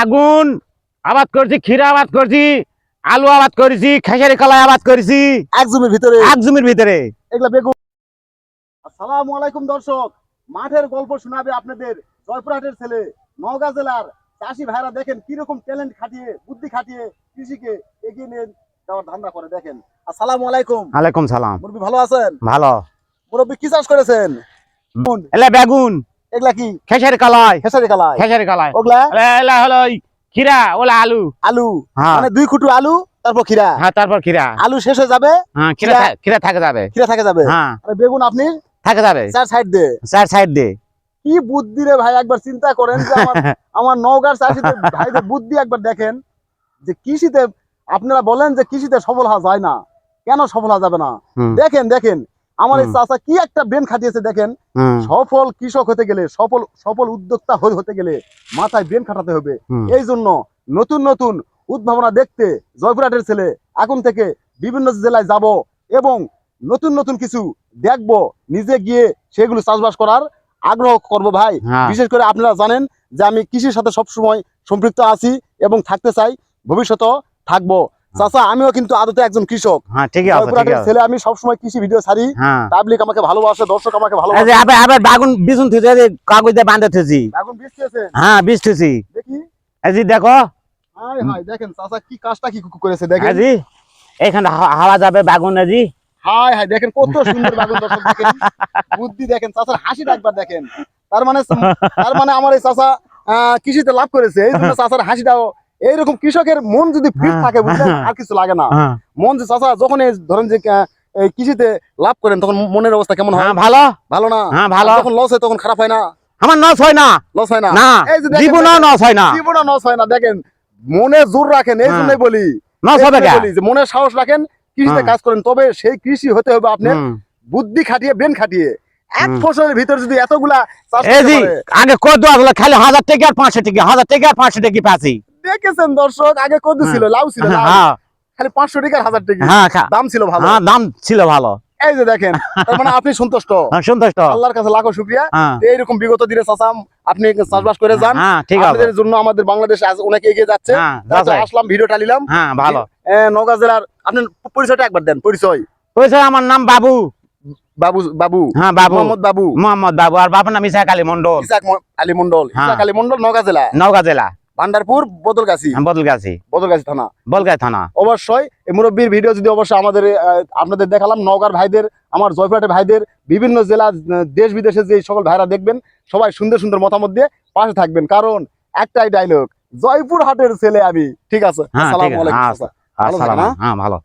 বেগুন আবাদ করছি ক্ষীরা আবাদ করছি আলু আবাদ করেছি খেসারি কলাই আবাদ করেছি। এক জমির ভিতরে? এক জমির ভিতরে। এগুলা বেগুন। আসসালামু আলাইকুম দর্শক মাঠের গল্প শোনাবে আপনাদের জয়পুরহাটের ছেলে নওগাঁ জেলার চাষি ভাইরা দেখেন কীরকম ট্যালেন্ট খাটিয়ে বুদ্ধি খাটিয়ে কৃষিকে এগিয়ে নিয়ে যাওয়ার ধান্দা করে দেখেন। আসসালামু আলাইকুম। আলাইকুম সালাম। মুরব্বী ভালো আছেন? ভালো। মুরব্বী কি চাষ করেছেন? এলে বেগুন। এগুলা কি? খেসারি কলাই। খেসারি কালাই। খেসারি কলাই। ওগুলা? এলে হলো ক্ষীরা ওলা আলু। আলু। হ্যাঁ। মানে দুই খুঁটু আলু তারপর খিরা হ্যাঁ তারপর ক্ষীরা। আলু শেষ হয়ে যাবে হ্যাঁ ক্ষীরা ক্ষীরা- থাকে যাবে। খিরা থাকে যাবে। হ্যাঁ। বেগুন আপনি? থাকে যাবে। চার সাইড দিয়ে। চার সাইড দিয়ে। কি বুদ্ধি রে ভাই একবার চিন্তা করেন যে আমার আমার নওগাঁর চাষিদের ভাইদের বুদ্ধি একবার দেখেন যে কৃষিতে আপনারা বলেন যে কৃষিতে সফল হওয়া যায় না। কেন সফল হওয়া যাবে না? দেখেন দেখেন। আমার এই চাষা কি একটা বেন খাটিয়েছে দেখেন? সফল কৃষক হতে গেলে সফল সফল উদ্যোক্তা হতে গেলে মাথায় বেন খাটাতে হবে। এই জন্য নতুন নতুন উদ্ভাবনা দেখতে জয়পুরহাটের ছেলে এখন থেকে বিভিন্ন জেলায় যাব এবং নতুন নতুন কিছু দেখব নিজে গিয়ে সেগুলো চাষবাস করার আগ্রহ করব ভাই। হ্যাঁ। বিশেষ করে আপনারা জানেন যে আমি কৃষির সাথে সবসময় সম্পৃক্ত আছি এবং থাকতে চাই ভবিষ্যতেও থাকব। চাচা আমিও কিন্তু আদতে একজন কৃষক। হ্যাঁ ঠিকই আছে ছেলে আমি সবসময় কৃষি ভিডিও ছাড়ি। হ্যাঁ। পাবলিক আমাকে ভালোবাসে দর্শক আমাকে ভালোবাসে। আবার আবার বাগুন বিছুন কাগজ দিয়ে বাঁধে থুছি এখন বৃষ্টি হ্যাঁ বিষ থুছি দেখি। দেখো। হাই হাই দেখেন চাচা কি কাজটা কি করেছে দেখেন। এখানে হাওয়া যাবে বাগুন এই হাই হাই দেখেন কত সুন্দর বাগুন দর্শক দেখেন। বুদ্ধি দেখেন চাচার হাসিটা একবার দেখেন। তার মানে তার মানে আমার এই চাচা কৃষিতে লাভ করেছে এই জন্য চাচার হাসিটাও এইরকম কৃষকের মন যদি ফিট হ্যাঁ, থাকে বুঝলেন আর কিছু লাগে না। হ্যাঁ। মন যে চাচা যখন এই ধরেন যে কৃষিতে লাভ করেন তখন মনের অবস্থা কেমন হয়? হ্যাঁ ভালো। ভালো না? হ্যাঁ ভালো। যখন লস হয় তখন খারাপ হয় না? আমার নস হয় না। লস হয় না? জীবনও নস হয় না। জীবনও লস হয় না দেখেন মনে জোর রাখেন এই হ্যাঁ। জন্যই বলি। নস হবে বলি যে মনে সাহস রাখেন কৃষিতে হ্যাঁ। কাজ করেন তবে সেই কৃষি হতে হবে আপনার বুদ্ধি খাটিয়ে ব্রেন খাটিয়ে। এক। ফসলের ভিতর যদি এতগুলা চাষ আগে কত আসলে খালি হাজার টাকা আর পাঁচশো টাকা হাজার টাকা আর পাঁচশো টাকা পাচ্ছি। দেখেছেন দর্শক? আগে কত ছিল? লাউ ছিল হ্যাঁ খালি পাঁচশো টাকার হাজার টাকা। হ্যাঁ দাম ছিল ভালো। হ্যাঁ দাম ছিল ভালো। এই যে দেখেন মানে আপনি সন্তুষ্ট। হ্যাঁ, সন্তুষ্ট। আল্লাহর কাছে লাখো শুক্রিয়া। হ্যাঁ। এইরকম বিগত দিনে চাচাম আপনি চাষবাস করে যান। হ্যাঁ আপনাদের জন্য আমাদের বাংলাদেশ আজ অনেক এগিয়ে যাচ্ছে। হ্যাঁ। আসলাম ভিডিওটা নিলাম। হ্যাঁ ভালো। এ, নওগাঁ জেলার আপনার পরিচয়টা একবার দেন পরিচয়। পরিচয় আমার নাম বাবু। বাবু বাবু। হ্যাঁ বাবু। মোহাম্মদ বাবু। মোহাম্মদ বাবু। আর বাবার নাম ইসাক আলী মন্ডল ইসাক আলী মন্ডল হ্যাঁ। ইসাক আলী মন্ডল নওগাঁ জেলা। নওগাঁ জেলা। ভান্ডারপুর বদলগাছি। বদলগাছি। বদলগাছি থানা। বলগাই থানা। অবশ্যই এই মুরব্বীর ভিডিও যদি অবশ্যই আমাদের আপনাদের দেখালাম নওগাঁর ভাইদের আমার জয়পুরহাটের ভাইদের বিভিন্ন জেলা দেশ বিদেশে যে সকল ভাইরা দেখবেন সবাই সুন্দর সুন্দর মতামত দিয়ে পাশে থাকবেন। কারণ একটাই ডায়লগ জয়পুরহাটের ছেলে আমি। ঠিক আছে? হ্যাঁ আসসালামু আলাইকুম হ্যাঁ হ্যাঁ? হ্যাঁ ভালো।